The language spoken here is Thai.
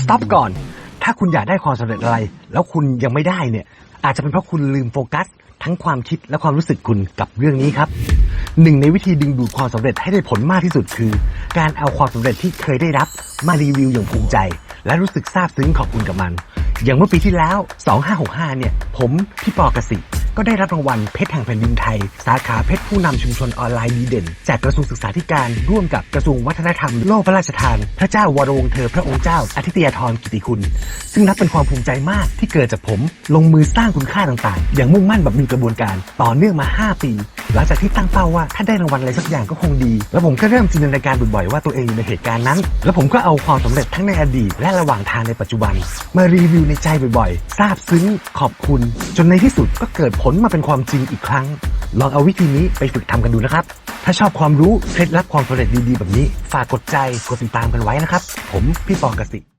สต็อปก่อน ถ้าคุณอยากได้ความสำเร็จอะไร แล้วคุณยังไม่ได้เนี่ย อาจจะเป็นเพราะคุณลืมโฟกัส ทั้งความคิดและความรู้สึกคุณกับเรื่องนี้ครับหนึ่งในวิธีดึงดูดความสำเร็จให้ได้ผลมากที่สุดคือ การเอาความสำเร็จที่เคยได้รับมารีวิวอย่างภูมิใจ และรู้สึกซาบซึ้งขอบคุณกับมัน อย่างเมื่อปีที่แล้ว 2565 เนี่ย ผมพี่ปอกสิ ก็ได้รับรางวัลเพชรแห่งแผ่นดินไทย สาขาเพชรผู้นำชุมชนออนไลน์ดีเด่น จากกระทรวงศึกษาธิการร่วมกับกระทรวงวัฒนธรรมโลกพระราชทาน พระเจ้าวรวงศ์เธอพระองค์เจ้าอาทิตยาธรกิติคุณ ซึ่งนับเป็นความภูมิใจมากที่เกิดจากผม ลงมือสร้างคุณค่าต่างๆ อย่างมุ่งมั่นแบบมีกระบวนการ ต่อเนื่องมา 5 ปี หลังจากที่ตั้งเป้าว่าถ้าได้รางวัลอะไรสักอย่างก็คงดี แล้วผมก็เริ่มจินตนาการบ่อยๆว่าตัวเองอยู่ในเหตุการณ์นั้น แล้วผมก็เอาความสำเร็จทั้งในอดีต และระหว่างทางในปัจจุบัน มารีวิวในใจบ่อยๆซาบซึ้งขอบคุณ จนในที่สุดก็เกิดผลมาเป็นความจริงอีกครั้ง ลองเอาวิธีนี้ไปฝึกทำกันดูนะครับ ถ้าชอบความรู้เคล็ดลับความสำเร็จดีๆ แบบนี้ ฝากกดใจกดติดตามกันไว้นะครับ ผมพี่ปอกสิ